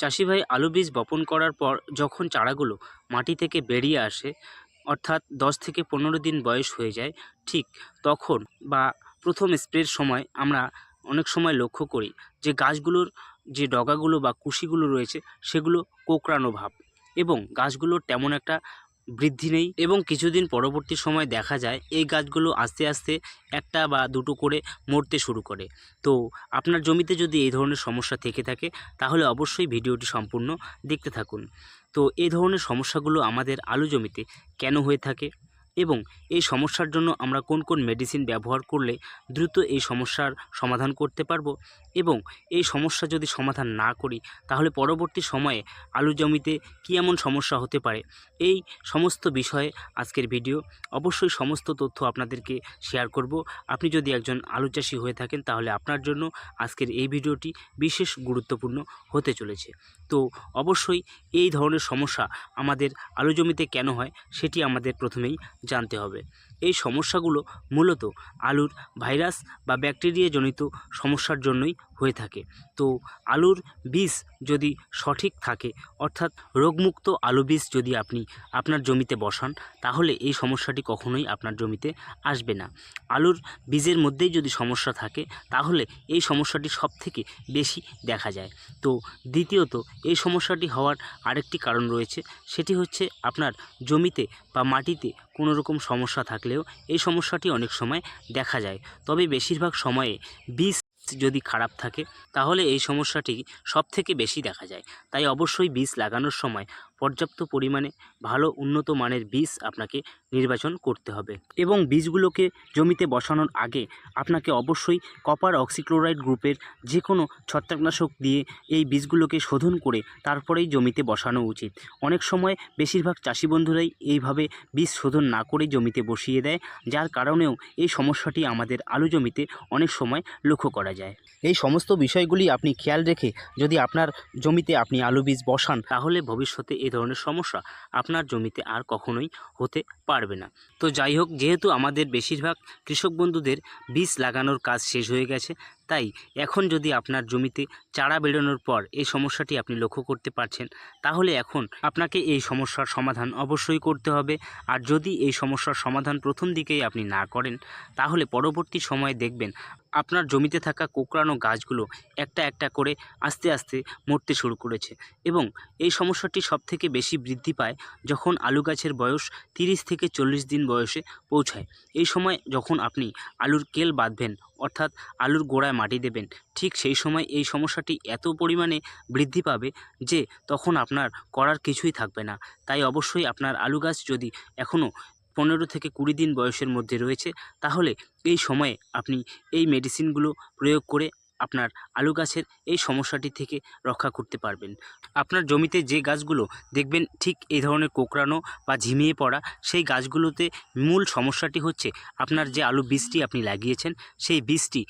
চাষি ভাই আলু বীজ বপন করার পর যখন চারাগুলো মাটি থেকে বেরিয়ে আসে, অর্থাৎ দশ থেকে পনেরো দিন বয়স হয়ে যায়, ঠিক তখন বা প্রথম স্প্রের সময় আমরা অনেক সময় লক্ষ্য করি যে গাছগুলোর যে ডগাগুলো বা কুশিগুলো রয়েছে, সেগুলো কোঁকড়ানো ভাব এবং গাছগুলোর তেমন একটা বৃদ্ধি নেই এবং কিছুদিন পরবর্তী সময় দেখা যায় এই গাছগুলো আস্তে আস্তে একটা বা দুটো করে মরতে শুরু করে। তো আপনার জমিতে যদি এই ধরনের সমস্যা থেকে থাকে, তাহলে অবশ্যই ভিডিওটি সম্পূর্ণ দেখতে থাকুন। তো এই ধরনের সমস্যাগুলো আমাদের আলু জমিতে কেন হয়ে থাকে? এবং এই সমস্যার জন্য আমরা কোন কোন মেডিসিন ব্যবহার করলে দ্রুত এই সমস্যার সমাধান করতে পারব এবং এই সমস্যা যদি সমাধান না করি, তাহলে পরবর্তী সময়ে আলু জমিতে কী এমন সমস্যা হতে পারে? এই সমস্ত বিষয়ে আজকের ভিডিও অবশ্যই সমস্ত তথ্য আপনাদেরকে শেয়ার করব। আপনি যদি একজন আলু চাষি হয়ে থাকেন, তাহলে আপনার জন্য আজকের এই ভিডিওটি বিশেষ গুরুত্বপূর্ণ হতে চলেছে। তো অবশ্যই এই ধরনের সমস্যা আমাদের আলু জমিতে কেন হয়, সেটি আমাদের প্রথমেই জানতে হবে। এই সমস্যাগুলো মূলত আলুর ভাইরাস বা ব্যাকটেরিয়া জনিত সমস্যার জন্যই হয়ে থাকে। তো আলুর বীজ যদি সঠিক থাকে, অর্থাৎ রোগমুক্ত আলু বীজ যদি আপনি আপনার জমিতে বসান, তাহলে এই সমস্যাটি কখনোই আপনার জমিতে আসবে না। আলুর বীজের মধ্যেই যদি সমস্যা থাকে, তাহলে এই সমস্যাটি সব থেকে বেশি দেখা যায়। তো দ্বিতীয়ত, এই সমস্যাটি হওয়ার আরেকটি কারণ রয়েছে, সেটি হচ্ছে আপনার জমিতে বা মাটিতে কোনো রকম সমস্যা থাকলেও এই সমস্যাটি অনেক সময় দেখা যায়। তবে বেশিরভাগ সময়ে বীজ যদি খারাপ থাকে, তাহলে এই সমস্যাটি সবথেকে বেশি দেখা যায়। তাই অবশ্যই বীজ লাগানোর সময় পর্যাপ্ত পরিমাণে ভালো উন্নত মানের বীজ আপনাকে নির্বাচন করতে হবে। এবং বীজগুলোকে জমিতে বসানোর আগে আপনাকে অবশ্যই কপার অক্সিক্লোরাইড গ্রুপের যে কোনো ছত্রাকনাশক দিয়ে এই বীজগুলোকে শোধন করে তারপরেই জমিতে বসানো উচিত। অনেক সময় বেশিরভাগ চাষি বন্ধুরাই এইভাবে বীজ শোধন না করে জমিতে বসিয়ে দেয়, যার কারণেও এই সমস্যাটি আমাদের আলু জমিতে অনেক সময় লক্ষ্য করা যায়। এই সমস্ত বিষয়গুলি আপনি খেয়াল রেখে যদি আপনার জমিতে আপনি আলু বীজ বসান, তাহলে ভবিষ্যতে এই ধরনের সমস্যা আপনার জমিতে আর কখনোই হতে পারবে না। তো যাই হোক, যেহেতু আমাদের বেশিরভাগ কৃষক বন্ধুদের বীজ লাগানোর কাজ শেষ হয়ে গেছে, তাই এখন যদি আপনার জমিতে চারা বেরোনোর পর এই সমস্যাটি আপনি লক্ষ্য করতে পারছেন, তাহলে এখন আপনাকে এই সমস্যার সমাধান অবশ্যই করতে হবে। আর যদি এই সমস্যার সমাধান প্রথম দিকেই আপনি না করেন, তাহলে পরবর্তী সময়ে দেখবেন আপনার জমিতে থাকা কোকড়ানো গাছগুলো একটা একটা করে আস্তে আস্তে মরতে শুরু করেছে এবং এই সমস্যাটি সবথেকে বেশি বৃদ্ধি পায় যখন আলু গাছের বয়স তিরিশ থেকে চল্লিশ দিন বয়সে পৌঁছায়। এই সময় যখন আপনি আলুর কেল বাঁধবেন, অর্থাৎ আলুর গোড়ায় মাটি দেবেন, ঠিক সেই সময় এই সমস্যাটি এত পরিমাণে বৃদ্ধি পাবে যে তখন আপনার করার কিছুই থাকবে না। তাই অবশ্যই আপনার আলু গাছ যদি এখনও পনেরো থেকে কুড়ি দিন বয়সের মধ্যে রয়েছে, তাহলে এই সময়ে আপনি এই মেডিসিনগুলো প্রয়োগ করে আপনার আলু গাছের এই সমস্যাটি থেকে রক্ষা করতে পারবেন। আপনার জমিতে যে গাছগুলো দেখবেন ঠিক এই ধরনের কোকড়ানো বা ঝিমিয়ে পড়া, সেই গাছগুলোতে মূল সমস্যাটি হচ্ছে আপনার যে আলু বীজটি আপনি লাগিয়েছেন, সেই বীজটি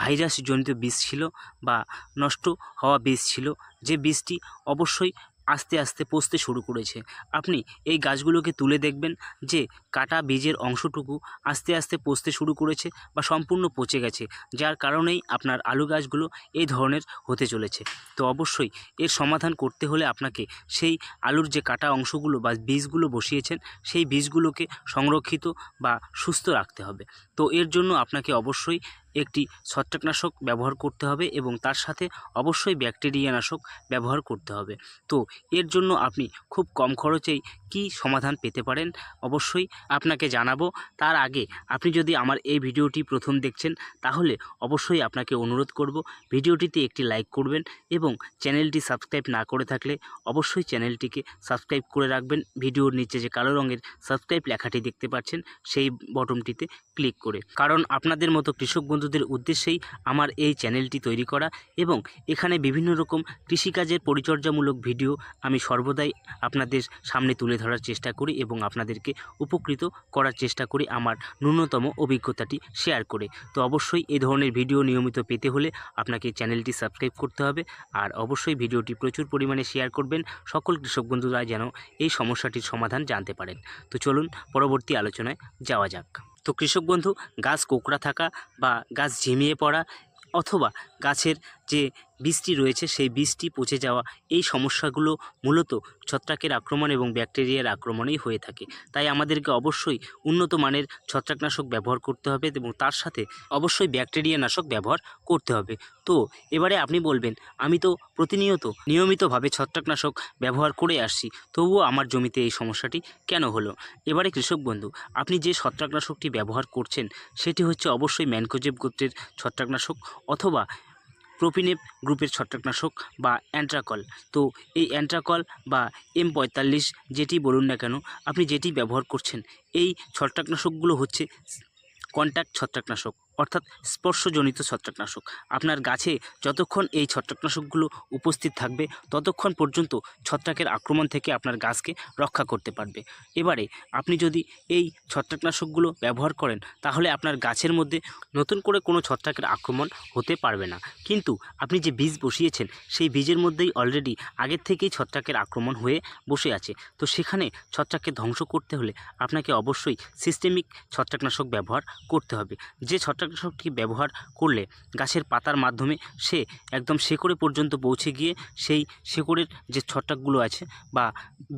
ভাইরাসজনিত বীজ ছিল বা নষ্ট হওয়া বীজ ছিল, যে বীজটি অবশ্যই আস্তে আস্তে পচতে শুরু করেছে। আপনি এই গাছগুলোকে তুলে দেখবেন যে কাটা বীজের অংশটুকু আস্তে আস্তে পচতে শুরু করেছে বা সম্পূর্ণ পচে গেছে, যার কারণেই আপনার আলু গাছগুলো এই ধরনের হতে চলেছে। তো অবশ্যই এর সমাধান করতে হলে আপনাকে সেই আলুর যে কাটা অংশগুলো বা বীজগুলো বসিয়েছেন, সেই বীজগুলোকে সংরক্ষিত বা সুস্থ রাখতে হবে। তো এর জন্য আপনাকে অবশ্যই একটি ছত্রাকনাশক ব্যবহার করতে হবে এবং তার সাথে অবশ্যই ব্যাকটেরিয়া নাশক ব্যবহার করতে হবে। তো, এর জন্য আপনি খুব কম খরচেই কি সমাধান পেতে পারেন? অবশ্যই আপনাকে জানাব। তার আগে আপনি যদি আমার এই ভিডিওটি প্রথম দেখছেন, তাহলে অবশ্যই আপনাকে অনুরোধ করব ভিডিওটিতে একটি লাইক করবেন এবং চ্যানেলটি সাবস্ক্রাইব না করে থাকলে অবশ্যই চ্যানেলটিকে সাবস্ক্রাইব করে রাখবেন। ভিডিওর নিচে যে কালো রঙের সাবস্ক্রাইব লেখাটি দেখতে পাচ্ছেন, সেই বটনটিতে ক্লিক করে। কারণ আপনাদের মতো কৃষক বন্ধুদের উদ্দেশ্যেই আমার এই চ্যানেলটি তৈরি করা এবং এখানে বিভিন্ন রকম কৃষিকাজের পরিচর্যামূলক ভিডিও আমি সর্বদাই আপনাদের সামনে তুলে ধরার চেষ্টা করি এবং আপনাদেরকে উপকৃত করার চেষ্টা করি আমার ন্যূনতম অভিজ্ঞতাটি শেয়ার করে। তো অবশ্যই এ ধরনের ভিডিও নিয়মিত পেতে হলে আপনাকে চ্যানেলটি সাবস্ক্রাইব করতে হবে আর অবশ্যই ভিডিওটি প্রচুর পরিমাণে শেয়ার করবেন। সকল কৃষক বন্ধুরা যেন এই সমস্যাটির সমাধান জানতে পারেন। তো চলুন পরবর্তী আলোচনায় যাওয়া যাক। তো কৃষক বন্ধু গাছ কোঁকড়া থাকা বা গাছ ঝিমিয়ে পড়া অথবা গাছের যে বীজটি রয়েছে, সেই বীজটি পচে যাওয়া, এই সমস্যাগুলো মূলত ছত্রাকের আক্রমণ এবং ব্যাকটেরিয়ার আক্রমণেই হয়ে থাকে। তাই আমাদেরকে অবশ্যই উন্নত মানের ছত্রাকনাশক ব্যবহার করতে হবে এবং তার সাথে অবশ্যই ব্যাকটেরিয়া নাশক ব্যবহার করতে হবে। তো, এবারে আপনি বলবেন, আমি তো প্রতিনিয়ত নিয়মিতভাবে ছত্রাকনাশক ব্যবহার করে আসছি, তবুও আমার জমিতে এই সমস্যাটি কেন হলো? এবারে কৃষক বন্ধু, আপনি যে ছত্রাকনাশকটি ব্যবহার করছেন, সেটি হচ্ছে অবশ্যই ম্যানকোজেব গোত্রের ছত্রাকনাশক অথবা প্রোপিনেপ গ্রুপের ছত্রাকনাশক বা অ্যান্ট্রাকল। তো এই অ্যান্ট্রাকল বা এম পঁয়তাল্লিশ যেটি বলুন না কেন, আপনি যেটি ব্যবহার করছেন, এই ছত্রাকনাশকগুলো হচ্ছে কন্ট্যাক্ট ছত্রাকনাশক। অর্থাৎ স্পর্শজনিত ছত্রাকনাশক। আপনার গাছে যতক্ষণ এই ছত্রাকনাশকগুলো উপস্থিত থাকবে, ততক্ষণ পর্যন্ত ছত্রাকের আক্রমণ থেকে আপনার গাছকে রক্ষা করতে পারবে। এবারে আপনি যদি এই ছত্রাকনাশকগুলো ব্যবহার করেন, তাহলে আপনার গাছের মধ্যে নতুন করে কোনো ছত্রাকের আক্রমণ হতে পারবে না। কিন্তু আপনি যে বীজ বসিয়েছেন, সেই বীজের মধ্যেই অলরেডি আগের থেকেই ছত্রাকের আক্রমণ হয়ে বসে আছে। তো সেখানে ছত্রাককে ধ্বংস করতে হলে আপনাকে অবশ্যই সিস্টেমিক ছত্রাকনাশক ব্যবহার করতে হবে। যে ছত্রাকনাশকটি ব্যবহার করলে গাছের পাতার মাধ্যমে সে একদম শেকড়ে পর্যন্ত পৌঁছে গিয়ে সেই শেকড়ের যে ছত্রাকগুলো আছে বা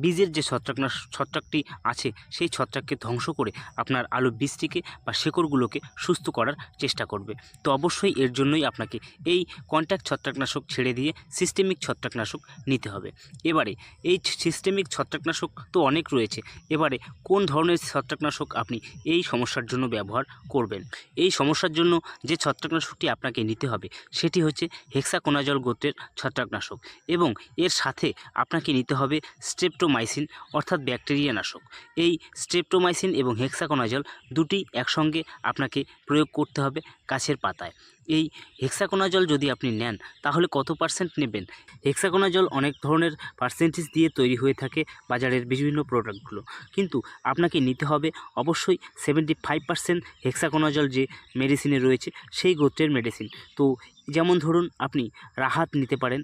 বীজের যে ছত্রাকনাশ, ছত্রাকটি আছে সেই ছত্রাককে ধ্বংস করে আপনার আলু বীজটিকে বা শেকড়গুলোকে সুস্থ করার চেষ্টা করবে। তো অবশ্যই এর জন্যই আপনাকে এই কন্ট্যাক্ট ছত্রাকনাশক ছেড়ে দিয়ে সিস্টেমিক ছত্রাকনাশক নিতে হবে। এবারে এই সিস্টেমিক ছত্রাকনাশক তো অনেক রয়েছে। এবারে কোন ধরনের ছত্রাকনাশক আপনি এই সমস্যার জন্য ব্যবহার করবেন? এই সমস্যার জন্য যে ছত্রাকনাশকটি আপনাকে নিতে হবে, সেটি হচ্ছে হেক্সাকোনাজল গোত্রের ছত্রাকনাশক এবং এর সাথে আপনাকে নিতে হবে স্ট্রেপ্টোমাইসিন অর্থাৎ ব্যাকটেরিয়া নাশক এই স্ট্রেপ্টোমাইসিন এবং হেক্সাকোনাজল দুটি একসঙ্গে আপনাকে প্রয়োগ করতে হবে। গাছের পাতায়। এই হেক্সাকোনা জল যদি আপনি নেন, তাহলে কত পার্সেন্ট নেবেন? হেক্সাকোনা জল অনেক ধরনের পার্সেন্টেজ দিয়ে তৈরি হয়ে থাকে বাজারের বিভিন্ন প্রোডাক্টগুলো কিন্তু আপনাকে নিতে হবে অবশ্যই সেভেন্টি ফাইভ পার্সেন্ট হেক্সাকোনা জল যে মেডিসিনে রয়েছে, সেই গোত্রের মেডিসিন তো যেমন ধরুন, আপনি রাহাত নিতে পারেন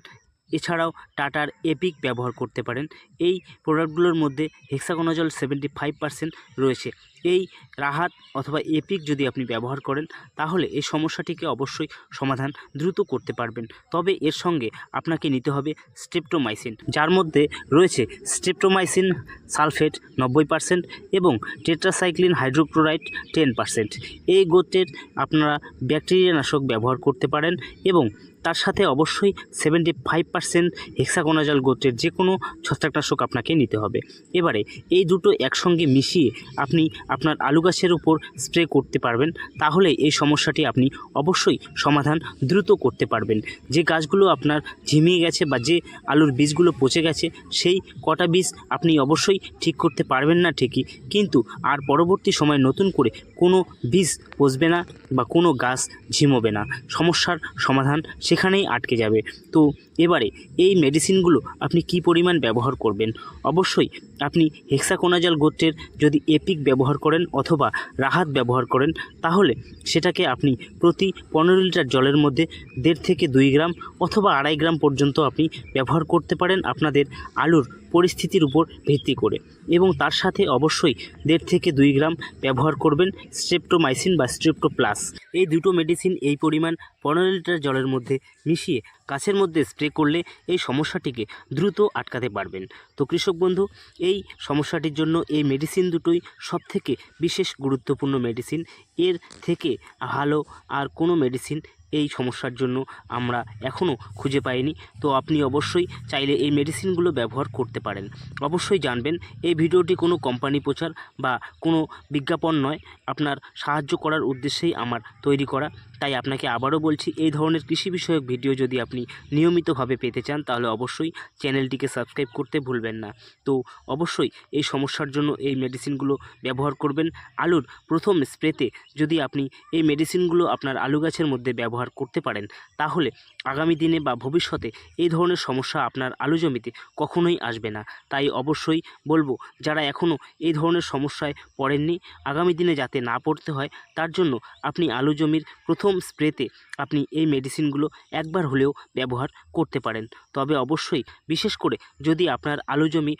এছাড়াও টাটার এপিক ব্যবহার করতে পারেন। এই প্রোডাক্টগুলোর মধ্যে হেক্সাগোনাজল সেভেন্টি ফাইভ পার্সেন্ট রয়েছে। এই রাহাত অথবা এপিক যদি আপনি ব্যবহার করেন, তাহলে এই সমস্যাটিকে অবশ্যই সমাধান দ্রুত করতে পারবেন। তবে এর সঙ্গে আপনাকে নিতে হবে স্ট্রেপ্টোমাইসিন যার মধ্যে রয়েছে স্ট্রেপ্টোমাইসিন সালফেট নব্বই পার্সেন্ট এবং টেট্রাসাইক্লিন হাইড্রোক্লোরাইড টেন পার্সেন্ট এই গোত্রের আপনারা ব্যাকটেরিয়া নাশক ব্যবহার করতে পারেন এবং তার সাথে অবশ্যই সেভেন্টি ফাইভ পার্সেন্ট হেক্সাকোনাজল গোত্রের যে কোনো ছত্রাকনাশক আপনাকে নিতে হবে। এবারে এই দুটো একসঙ্গে মিশিয়ে আপনি আপনার আলু গাছের উপর স্প্রে করতে পারবেন, তাহলে এই সমস্যাটি আপনি অবশ্যই সমাধান দ্রুত করতে পারবেন। যে গাছগুলো আপনার ঝিমিয়ে গেছে বা যে আলুর বীজগুলো পচে গেছে, সেই কটা বীজ আপনি অবশ্যই ঠিক করতে পারবেন না ঠিকই, কিন্তু আর পরবর্তী সময় নতুন করে কোনো বীজ পচবে না বা কোনো গাছ ঝিমোবে না। সমস্যার সমাধান সেখানেই আটকে যাবে। তো এবারে এই মেডিসিনগুলো আপনি কি পরিমাণ ব্যবহার করবেন? অবশ্যই আপনি হেক্সাকোনাজাল গোত্রের যদি এপিক ব্যবহার করেন অথবা রাহাত ব্যবহার করেন, তাহলে সেটাকে আপনি প্রতি পনেরো লিটার জলের মধ্যে দেড় থেকে দুই গ্রাম অথবা আড়াই গ্রাম পর্যন্ত আপনি ব্যবহার করতে পারেন আপনাদের আলুর পরিস্থিতির উপর ভিত্তি করে। এবং তার সাথে অবশ্যই দেড় থেকে দুই গ্রাম ব্যবহার করবেন স্ট্রেপ্টোমাইসিন বা স্ট্রেপ্টো প্লাস এই দুটো মেডিসিন এই পরিমাণ পনেরো লিটার জলের মধ্যে মিশিয়ে গাছের মধ্যে স্প্রে করলে এই সমস্যাটিকে দ্রুত আটকাতে পারবেন। তো কৃষক বন্ধু, এই সমস্যাটির জন্য এই মেডিসিন দুটোই সবথেকে বিশেষ গুরুত্বপূর্ণ মেডিসিন এর থেকে ভালো আর কোনো মেডিসিন এই সমস্যার জন্য আমরা এখনও খুঁজে পাইনি। তো আপনি অবশ্যই চাইলে এই মেডিসিনগুলো ব্যবহার করতে পারেন। অবশ্যই জানবেন, এই ভিডিওটি কোনো কোম্পানি প্রচার বা কোনো বিজ্ঞাপন নয়। আপনার সাহায্য করার উদ্দেশ্যেই আমার তৈরি করা। তাই আপনাকে আবারও বলছি, এই ধরনের কৃষি বিষয়ক ভিডিও যদি আপনি নিয়মিতভাবে পেতে চান, তাহলে অবশ্যই চ্যানেলটিকে সাবস্ক্রাইব করতে ভুলবেন না। তো অবশ্যই এই সমস্যার জন্য এই মেডিসিনগুলো ব্যবহার করবেন। আলুর প্রথম স্প্রেতে যদি আপনি এই মেডিসিনগুলো আপনার আলু গাছের মধ্যে ব্যবহার করতে পারেন, তাহলে আগামী দিনে বা ভবিষ্যতে এই ধরনের সমস্যা আপনার আলু জমিতে কখনোই আসবে না। তাই অবশ্যই বলব, যারা এখনও এই ধরনের সমস্যায় পড়েননি, আগামী দিনে যাতে না পড়তে হয়, তার জন্য আপনি আলু জমির প্রথম স্প্রেতে আপনি এই মেডিসিনগুলো একবার হলেও ব্যবহার করতে পারেন। তবে অবশ্যই, বিশেষ করে যদি আপনার আলু জমি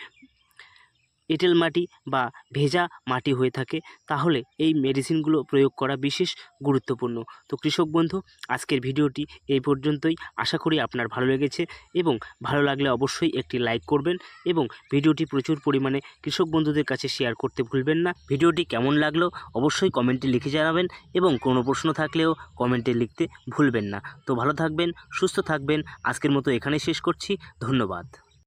এঁটেল মাটি বা ভেজা মাটি হয়ে থাকে, তাহলে এই মেডিসিনগুলো প্রয়োগ করা বিশেষ গুরুত্বপূর্ণ। তো কৃষক বন্ধু, আজকের ভিডিওটি এই পর্যন্তই। আশা করি আপনার ভালো লেগেছে এবং ভালো লাগলে অবশ্যই একটি লাইক করবেন এবং ভিডিওটি প্রচুর পরিমাণে কৃষক বন্ধুদের কাছে শেয়ার করতে ভুলবেন না। ভিডিওটি কেমন লাগল অবশ্যই কমেন্টে লিখে জানাবেন এবং কোনো প্রশ্ন থাকলেও কমেন্টে লিখতে ভুলবেন না। তো ভালো থাকবেন, সুস্থ থাকবেন। আজকের মতো এখানেই শেষ করছি। ধন্যবাদ।